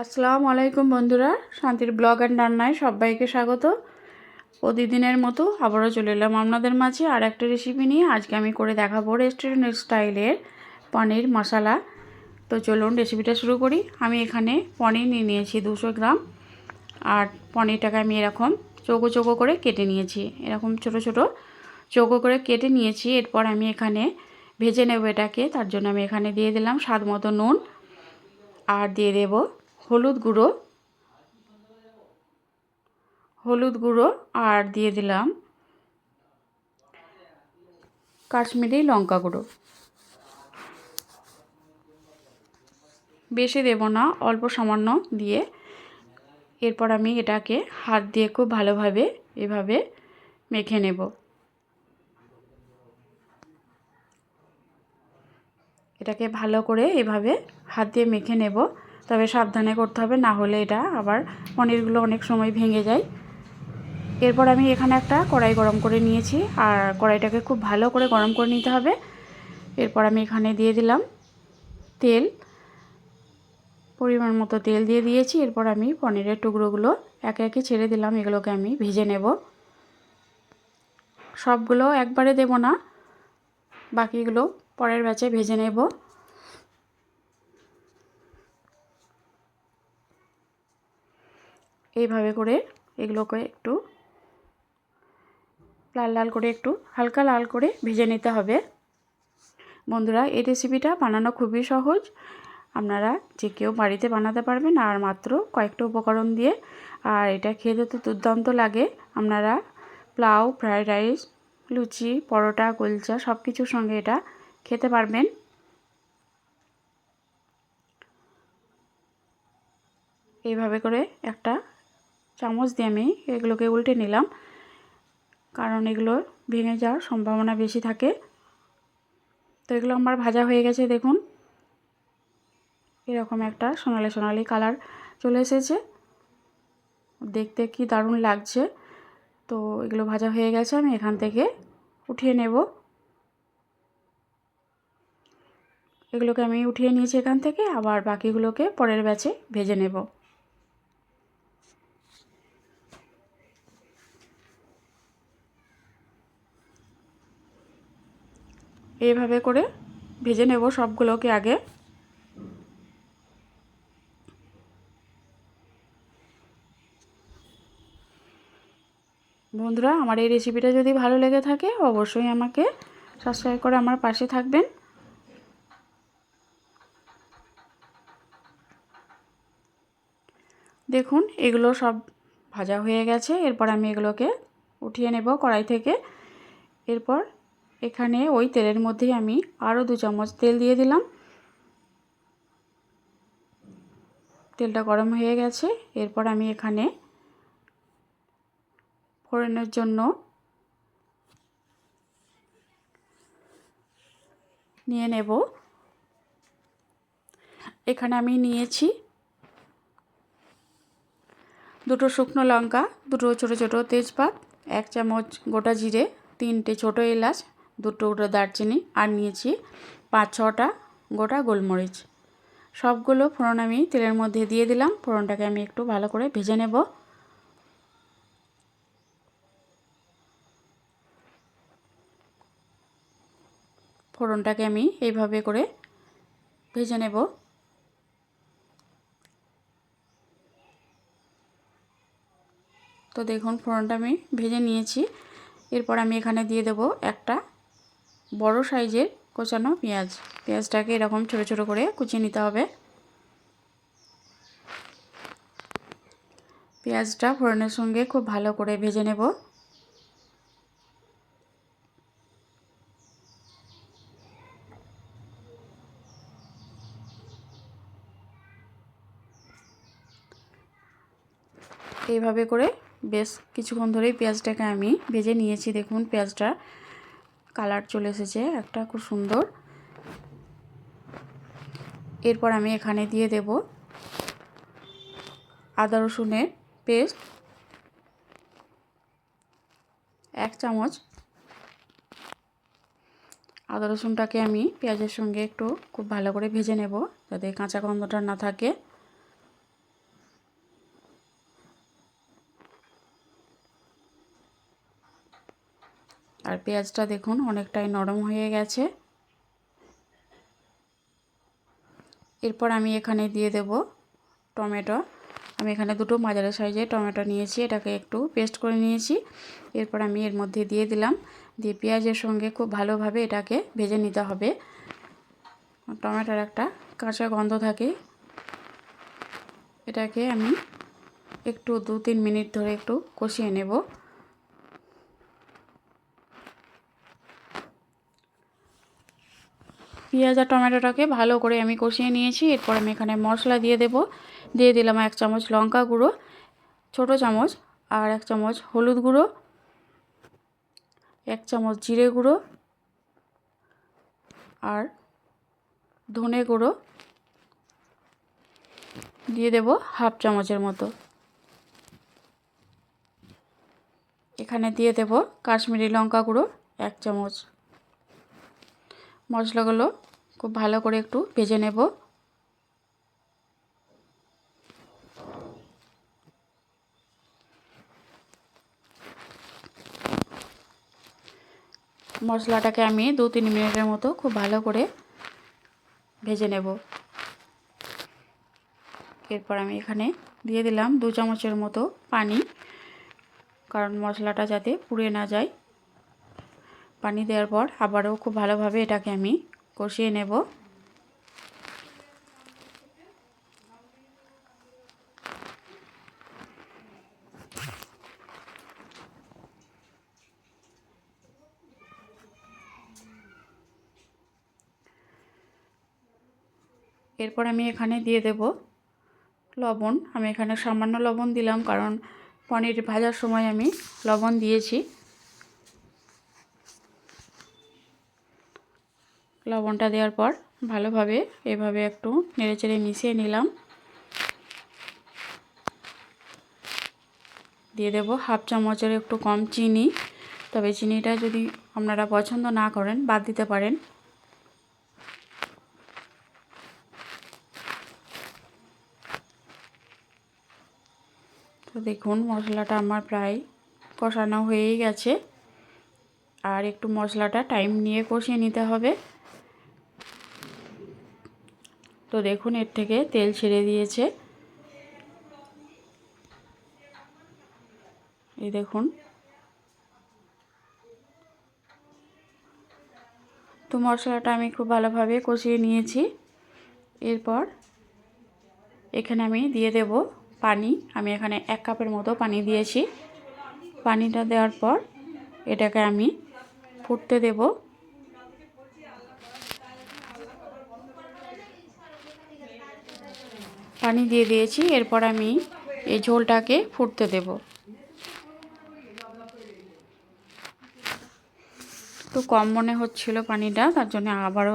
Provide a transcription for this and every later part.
আসসালামু আলাইকুম বন্ধুরা, শান্তির ব্লগ অ্যান্ড রান্নায় সবাইকে স্বাগত। প্রতিদিনের মতো আবারও চলে এলাম আপনাদের মাঝে আর একটা রেসিপি নিয়ে। আজকে আমি করে দেখাবো রেস্টুরেন্ট স্টাইলের পনির মশলা। তো চলুন রেসিপিটা শুরু করি। আমি এখানে পনির নিয়ে নিয়েছি দুশো গ্রাম। আর পনিরটাকে আমি এরকম চৌকো চৌকো করে কেটে নিয়েছি। এরকম ছোট ছোট চৌকো করে কেটে নিয়েছি। এরপর আমি এখানে ভেজে নেব এটাকে। তার জন্য আমি এখানে দিয়ে দিলাম স্বাদ মতো নুন। আর দিয়ে দেবো হলুদ গুঁড়ো হলুদ গুঁড়ো আর দিয়ে দিলাম কাশ্মীরি লঙ্কা গুঁড়ো। বেশি দেব না, অল্প সামান্য দিয়ে। এরপর আমি এটাকে হাত দিয়ে খুব ভালোভাবে এভাবে মেখে নেব। এটাকে ভালো করে এভাবে হাত দিয়ে মেখে নেব। তবে সাবধানে করতে হবে, না হলে এটা আবার পনিরগুলো অনেক সময় ভেঙে যায়। এরপর আমি এখানে একটা কড়াই গরম করে নিয়েছি, আর কড়াইটাকে খুব ভালো করে গরম করে নিতে হবে। এরপর আমি এখানে দিয়ে দিলাম তেল, পরিমাণ মতো তেল দিয়ে দিয়েছি। এরপর আমি পনিরের টুকরোগুলো একে একে ছেড়ে দিলাম, এগুলোকে আমি ভেজে নেব। সবগুলো একবারে দেব না, বাকিগুলো পরের ব্যাচে ভেজে নেব। এইভাবে করে এগুলোকে একটু লাল লাল করে একটু হালকা লাল করে ভেজে নিতে হবে। বন্ধুরা, এই রেসিপিটা বানানো খুবই সহজ। আপনারা যে কেউ বাড়িতে বানাতে পারবেন আর মাত্র কয়েকটা উপকরণ দিয়ে। আর এটা খেতে তো দুর্দান্ত লাগে। আপনারা পোলাও ফ্রায়েড রাইস, লুচি, পরোটা কুলচা সব কিছুর সঙ্গে এটা খেতে পারবেন। এইভাবে করে একটা চামচ দিয়ে আমি এগুলোকে উল্টে নিলাম, কারণ এগুলো ভেঙে যাওয়ার সম্ভাবনা বেশি থাকে। তো এগুলো আমার ভাজা হয়ে গেছে, দেখুন। এরকম একটা সোনালি সোনালি কালার চলে এসেছে। দেখতে কি দারুণ লাগছে। তো এগুলো ভাজা হয়ে গেছে, আমি এখান থেকে উঠিয়ে নেব। এগুলোকে আমি উঠিয়ে নিয়েছি এখান থেকে, আবার বাকিগুলোকে পরের ব্যাচে ভেজে নেব। এইভাবে করে ভেজে নেব সবগুলোকে আগে। বন্ধুরা, আমার এই রেসিপিটা যদি ভালো লেগে থাকে, অবশ্যই আমাকে সাবস্ক্রাইব করে আমার পাশে থাকবেন। দেখুন, এগুলো সব ভাজা হয়ে গেছে। এরপর আমি এগুলোকে উঠিয়ে নেব কড়াই থেকে। এরপর এখানে ওই তেলের মধ্যেই আমি আরও দু চামচ তেল দিয়ে দিলাম। তেলটা গরম হয়ে গেছে। এরপর আমি এখানে ফোড়নের জন্য নিয়ে নেব। এখানে আমি নিয়েছি দুটো শুকনো লঙ্কা, দুটো ছোটো ছোটো তেজপাত, এক চামচ গোটা জিরে, তিনটে ছোটো এলাচ দুটো টুকরো দারচিনি আর নিয়েছি পাঁচ ছটা গোটা গোলমরিচ। সবগুলো ফোড়ন আমি তেলের মধ্যে দিয়ে দিলাম। ফোড়নটাকে আমি একটু ভালো করে ভেজে নেব। ফোড়নটাকে আমি এইভাবে করে ভেজে নেব। তো দেখুন, ফোড়নটা আমি ভেজে নিয়েছি। এরপর আমি এখানে দিয়ে দেব একটা বড় সাইজের কোচানো পেঁয়াজ। পেঁয়াজটাকে এরকম ছোট ছোট করে কুচিয়ে নিতে হবে। পেঁয়াজটা ফোড়নের সঙ্গে খুব ভালো করে ভেজে নেব। এইভাবে করে বেশ কিছুক্ষণ ধরেই পেঁয়াজটাকে আমি ভেজে নিয়েছি। দেখুন, পেঁয়াজটা কালার চলে এসেছে, একটা খুব সুন্দর। এরপর আমি এখানে দিয়ে দেব আদা রসুনের পেস্ট, এক চামচ। আদা রসুনটাকে আমি পেঁয়াজের সঙ্গে একটু খুব ভালো করে ভেজে নেব, যাতে কাঁচা গন্ধটা না থাকে আর পেঁয়াজটা দেখুন, অনেকটাই নরম হয়ে গেছে। এরপর আমি এখানে দিয়ে দেব টমেটো। আমি এখানে দুটো মাঝারি সাইজে টমেটো নিয়েছি, এটাকে একটু পেস্ট করে নিয়েছি। এরপর আমি এর মধ্যে দিয়ে দিলাম, দিয়ে পেঁয়াজের সঙ্গে খুব ভালোভাবে এটাকে ভেজে নিতে হবে। টমেটোর একটা কাঁচা গন্ধ থাকে। এটাকে আমি একটু দু তিন মিনিট ধরে একটু কষিয়ে নেব। পেঁয়াজ আর টমেটোটাকে ভালো করে আমি কষিয়ে নিয়েছি। এরপর আমি এখানে মশলা দিয়ে দেব। দিয়ে দিলাম এক চামচ লঙ্কা গুঁড়ো, ছোটো চামচ আর এক চামচ হলুদ গুঁড়ো, এক চামচ জিরে গুঁড়ো আর ধনে গুঁড়ো। দিয়ে দেব হাফ চামচের মতো। এখানে দিয়ে দেব কাশ্মীরি লঙ্কা গুঁড়ো, এক চামচ মশলাগুলো খুব ভালো করে একটু ভেজে নেব। মশলাটাকে আমি দু তিন মিনিটের মতো খুব ভালো করে ভেজে নেব। এরপর আমি এখানে দিয়ে দিলাম দু চামচের মতো পানি, কারণ মশলাটা যাতে পুড়ে না যায়। পানি দেওয়ার পর আবারও খুব ভালোভাবে এটাকে আমি কষিয়ে নেব। এরপর আমি এখানে দিয়ে দেব লবণ। আমি এখানে সামান্য লবণ দিলাম কারণ পনির ভাজার সময় আমি লবণ দিয়েছি। লবণটা দেওয়ার পর ভালোভাবে এভাবে একটু নেড়েচেড়ে মিশিয়ে নিলাম। দিয়ে দেব হাফ চামচের একটু কম চিনি। তবে চিনিটা যদি আপনারা পছন্দ না করেন, বাদ দিতে পারেন। তো দেখুন, মশলাটা আমার প্রায় কষানো হয়েই গেছে। আর একটু মশলাটা টাইম নিয়ে কষিয়ে নিতে হবে। তো দেখুন, এর থেকে তেল ছেড়ে দিয়েছে। এই দেখুন। তো মশলাটা আমি খুব ভালোভাবে কষিয়ে নিয়েছি। এরপর এখানে আমি দিয়ে দেব পানি। আমি এখানে এক কাপের মতো পানি দিয়েছি। পানিটা দেওয়ার পর এটাকে আমি ফুটতে দেবো। পানি দিয়ে দিয়েছি, এরপর আমি এই ঝোলটাকে ফুটতে দেব। একটু কম মনে হচ্ছিল পানিটা, তার জন্য আবারও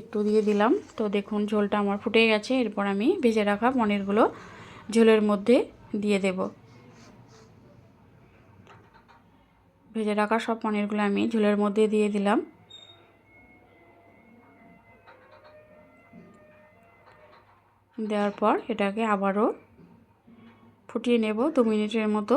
একটু দিয়ে দিলাম। তো দেখুন, ঝোলটা আমার ফুটে গেছে, এরপর আমি ভেজে রাখা পনিরগুলো ঝোলের মধ্যে দিয়ে দেব। ভেজে রাখা সব পনিরগুলো আমি ঝোলের মধ্যে দিয়ে দিলাম। দেওয়ার পর এটাকে আবারও ফুটিয়ে নেব দু মিনিটের মতো।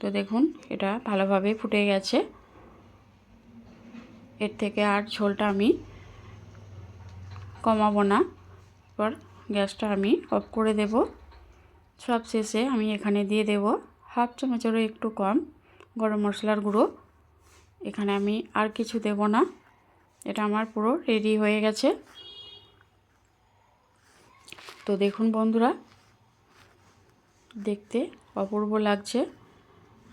তো দেখুন, এটা ভালোভাবে ফুটে গেছে। এর থেকে আর ঝোলটা আমি কমাবো না। এবার গ্যাসটা আমি অফ করে দেব। সব শেষে আমি এখানে দিয়ে দেব হাফ চামচেরও একটু কম গরম মশলার গুঁড়ো। এখানে আমি আর কিছু দেব না। এটা আমার পুরো রেডি হয়ে গেছে। তো দেখুন বন্ধুরা, দেখতে অপূর্ব লাগছে।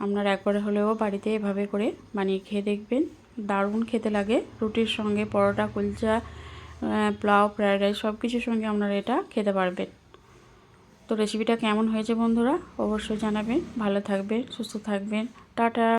আপনারা একবার হলেও বাড়িতে এভাবে করে বানিয়ে খেয়ে দেখবেন। দারুণ খেতে লাগে। রুটির সঙ্গে পরোটা, কুলচা পোলাও ফ্রায়েড রাইস সব কিছুর সঙ্গে আপনারা এটা খেতে পারবেন। তো রেসিপিটা কেমন হয়েছে বন্ধুরা? অবশ্যই জানাবেন। ভালো থাকবেন সুস্থ থাকবেন। টাটা!